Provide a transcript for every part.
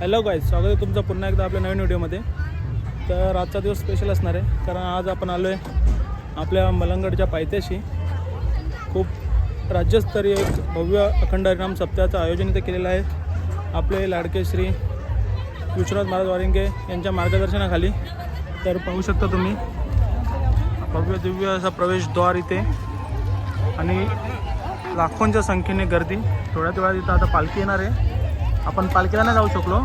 Hello guys स्वागत आहे तुमचं पुन्हा एकदा आपल्या नवीन व्हिडिओमध्ये. तर आजचा दिवस स्पेशल असणार आहे कारण आज आपण आलो आहे आपल्या मलंगडच्या पायथ्याशी. खूप राज्यस्तरीय एक भव्य अखंड हरिनाम सप्ताहाचं आयोजन इथे केलेलं आहे. आपले लाडके श्री विश्वनाथ महाराज वारिंगे यांच्या मार्गदर्शनाखाली. तर पाहू शकता तुम्ही भव्य दिव्य असा प्रवेशद्वार इथे आणि लाखोंच्या संख्येने गर्दी. थोड्याच वेळात इथं आता पालखी येणार आहे. आपण पालखीला नाही जाऊ शकलो.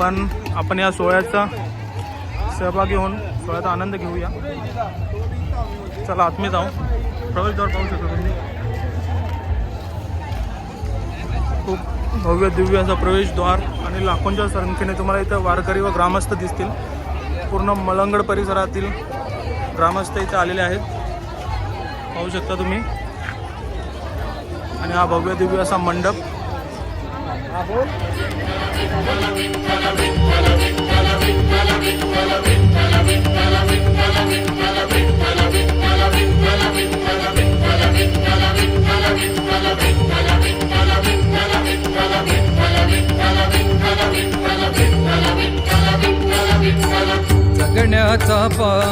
पण आपण या सोहळ्याचा सहभागी होऊन सोहळ्याचा आनंद घेऊया. चला आत्मी जाऊ. प्रवेशद्वार पाहू शकतो तुम्ही. खूप भव्य दिव्य असा प्रवेशद्वार आणि लाखोंच्या संख्येने तुम्हाला इथं वारकरी व ग्रामस्थ दिसतील. पूर्ण मलंगड परिसरातील ग्रामस्थ इथे आलेले आहेत. पाहू शकता तुम्ही. आणि हा भव्य दिव्य असा मंडप. जगण्याचा पाया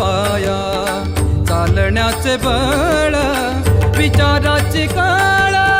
पाया चालण्याचे बळ विचाराची काळा.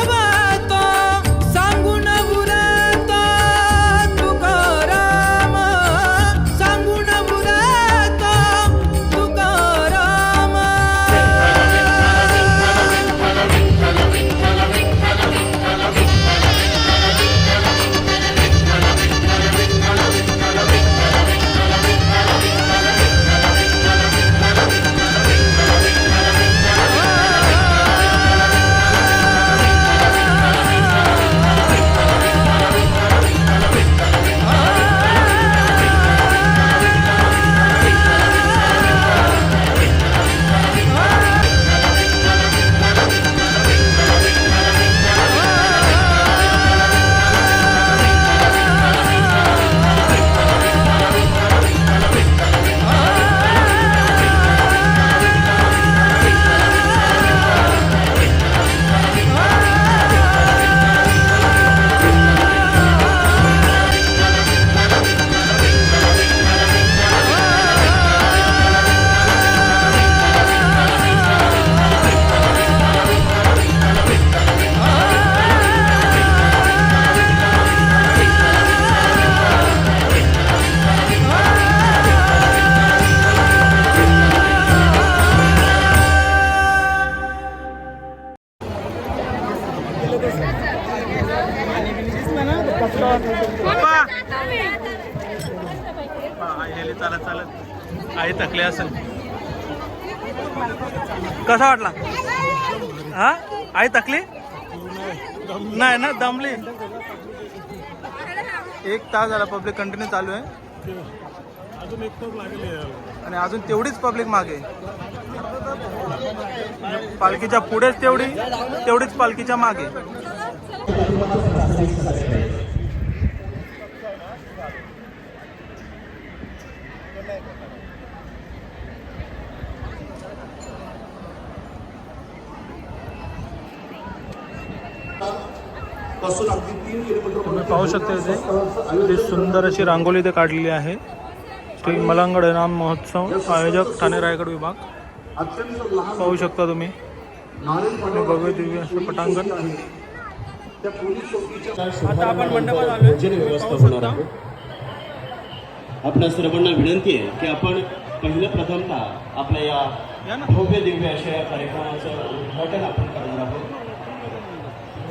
आई गेली चालत चालत. आई थकले असेल. कसा वाटला? हा? आई तकली नाही ना दमली. एक तास झाला पब्लिक कंटिन्यू चालू आहे. अजून एक तास लागेल. आणि अजून तेवढीच पब्लिक मागे. पालखीच्या पुढेच तेवढी तेवढीच पालखीच्या मागे. तुम्ही पाहू शकता इथे. किती सुंदर अशी रांगोली इथे काढलेली आहे. श्री मलंगड नाम महोत्सव आयोजक ठाणे रायगड विभाग. पाहू शकता तुम्ही. भव्य दिव्य असं पटांगण. त्या पोलीस चौकीच्या आता आपण मंडपात आलोय. भोजन तुम्ही व्यवस्था पाहू होणार शकता. आहे आपल्या सर्वांना विनंती आहे की आपण पहिलं प्रथमतः आपल्या या. भव्य दिव्य अशा या कार्यक्रमाचं उद्घाटन आपण करणार आहोत.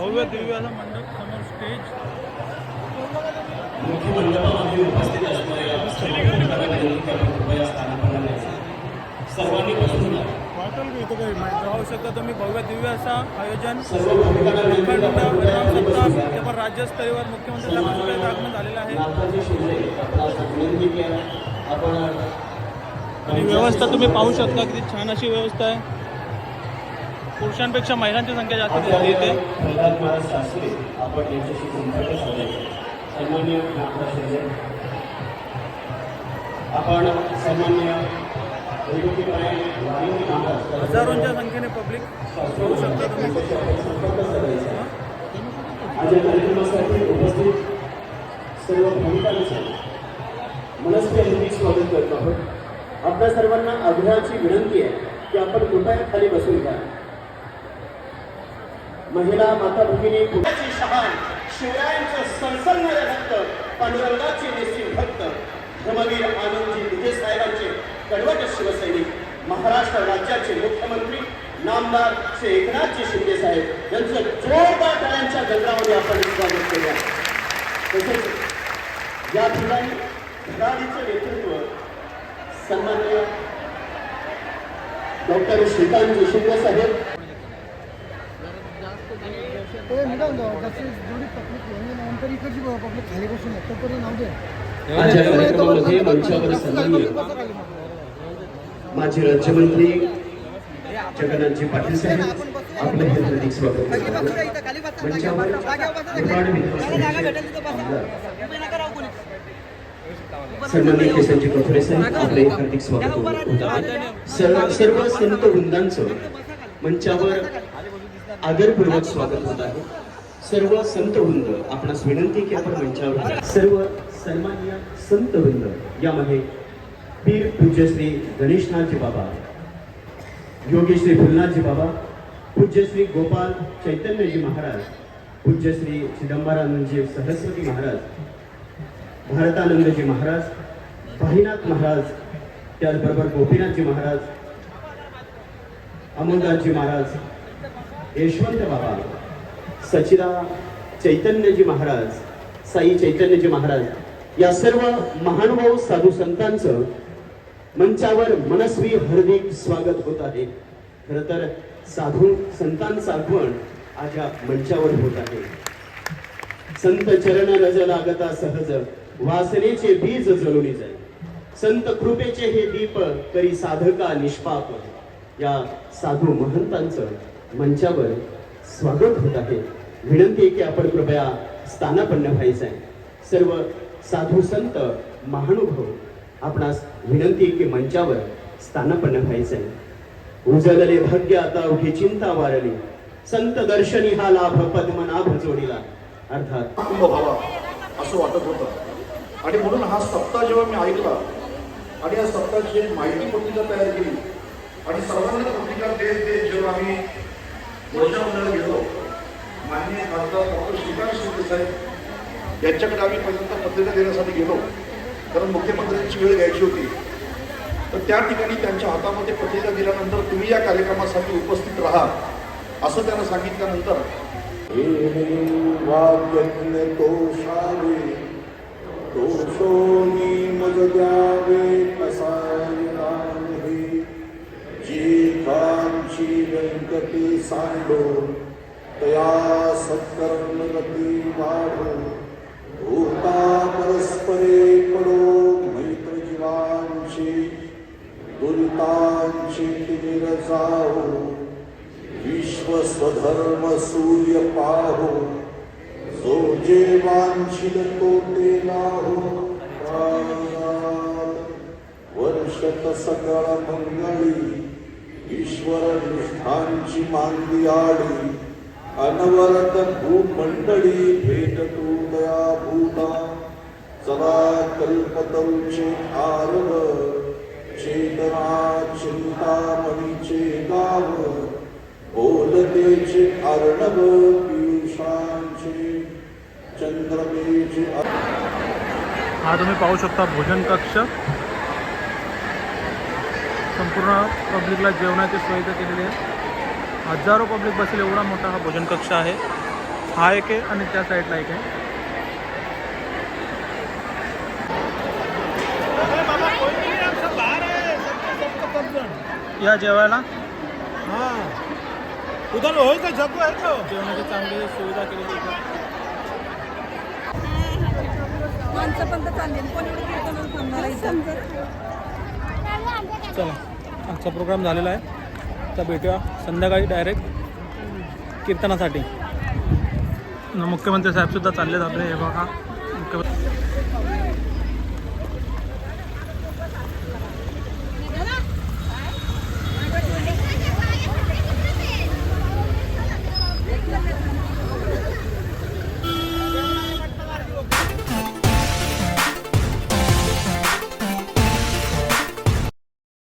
भव्य दिव्य असं मंडप समोर स्टेज उपस्थित. सर्वांनी पाहू शकता तुम्ही भव्य दिव्य असं आयोजन. ग्राम सप्ताह पण राज्यस्तरीवर मुख्यमंत्री साहेबांचं आगमन झालेलं आहे. आणि व्यवस्था तुम्ही पाहू शकता किती छान अशी व्यवस्था आहे. पुरुषांपेक्षा महिलांची संख्या जास्त प्रल्हाद महाराज शास्त्री आपण यांच्याशी संपर्क साधायचा सन्मान्य नाथराज शिंदे आपण सन्मान्य वैद्यकीय वाणी महाराज हजारोंच्या संख्येने पब्लिक पाहू शकता तुम्ही. संपर्क साधायचा आज या कार्यक्रमासाठी उपस्थित सर्व भाविकांचं मनस्वी स्वागत करतो आहोत आपल्या सर्वांना आग्रहाची विनंती आहे की आपण कृपया खाली बसून घ्या. महिला माता भगिनी पुण्याची शहाण शिवरायांचं सणसणणारे भक्त पांडुरंगाचे निश्चित भक्त धर्मवीर आनंदजी विजय साहेबांचे कडवट शिवसैनिक महाराष्ट्र राज्याचे मुख्यमंत्री नामदार श्री एकनाथजी शिंदे साहेब यांचं जोरदार टाळ्यांच्या गजरामध्ये आपण स्वागत करूया. तसेच या ठिकाणी धडाडीचं नेतृत्व सन्मान्य डॉक्टर श्रीकांत शिंदे साहेब ते मी काय म्हणतो जास्त जेवढी पब्लिक म्हणजे नंतर इकडची पब्लिक खाली बसून आहे तोपर्यंत नाव दे. आजच्या कार्यक्रमामध्ये मंचावर सन्माननीय माजी राज्यमंत्री जगन्नाथजी पाटील साहेब आपलं हे हार्दिक स्वागत. मंचावर निर्माण सन्माननीय केसनजी कोथरे साहेब आपले हार्दिक स्वागत होत सर्व संत वृंदांचं मंचावर आदरपूर्वक स्वागत होत आहे. सर्व संत वृंद आपणास विनंती की आपण मंचावर सर्व सन्मान्य संत वृंद यामध्ये पीर पूज्यश्री गणेशनाथजी बाबा योगेश्री फुलनाथजी बाबा पूज्यश्री गोपाल चैतन्यजी महाराज पूज्यश्री चिदंबरानंदजी सरस्वती महाराज भारतानंदजी महाराज भाईनाथ महाराज त्याचबरोबर गोपीनाथजी महाराज अमोलदासजी महाराज यशवंत बाबा सचिदा चैतन्यजी महाराज साई चैतन्यजी महाराज या सर्व महानुभाव साधू संतांचं मंचावर मनस्वी हार्दिक स्वागत होत आहे. खर तर साधू संतांचं आठवण आज या मंचावर होत आहे. संत चरण रज लागता सहज वासनेचे बीज जळून जाईल संत कृपेचे हे दीप करी साधका निष्पाप. या साधू महंतांचं मंचावर स्वागत होत आहे. विनंती आहे की आपण कृपया स्थानापन्न व्हायचं आहे. सर्व साधू संत महानुभव आपणास विनंती आहे की मंचावर स्थानापन्न व्हायचं आहे. उजळले भाग्य आता उठी चिंता वारली. संत दर्शनी हा लाभ पद्मनाभ जोडीला. अर्थात कुंभ असं वाटत होतं. आणि म्हणून हा सप्ताह जेव्हा मी ऐकला आणि या सप्ताहाची माहिती पत्रिका तयार केली आणि सर्वांना पत्रिका देत देत जेव्हा आम्ही वर्षा मंडळाला गेलो माननीय खासदार डॉक्टर श्रीकांत शिंदे साहेब यांच्याकडे आम्ही पहिल्यांदा पत्रिका देण्यासाठी गेलो. कारण मुख्यमंत्र्यांची वेळ घ्यायची होती. तर त्या ठिकाणी त्यांच्या हातामध्ये पत्रिका दिल्यानंतर तुम्ही या कार्यक्रमासाठी उपस्थित राहा असं त्यांना सांगितल्यानंतर वाग्यज्ञ तोषावे श्री व्यंकटी सांडो तया सत्कर्मगती वाढो भूता परस्परे पडो मैत्र जीवांची दुरितांची तीर विश्व स्वधर्म सूर्य पाहो जो जे वांछिल तो ते लाहो वर्षत सकळ मंगळी ईश्वर निष्ठांची मांदी आडी अनवरत भूमंडळी भेटतो दया भूता. चला कल्पतरुचे आरव चेतना चिंतामणीचे गाव बोलतेचे अर्णव पियुषांचे चंद्रमेचे हा तुम्ही पाहू शकता भोजन कक्ष संपूर्ण पब्लिकला जेवणाची सोय इथं केलेली आहे. हजारो पब्लिक बसेल एवढा मोठा हा भोजन कक्ष आहे. हा एक आहे आणि त्या साईडला एक आहे. या जेवायला? हाँ. उधर हो तो जग्गो है तो. जेवणाची चांगली सुविधा केलेली आहे. माणसं पण तर चालली कोण थांबणार आहे? चला. आजचा प्रोग्राम झालेला आहे. तर भेटूया संध्याकाळी डायरेक्ट कीर्तनासाठी. मुख्यमंत्री साहेबसुद्धा चालले जाते हे बघा. मुख्यमंत्री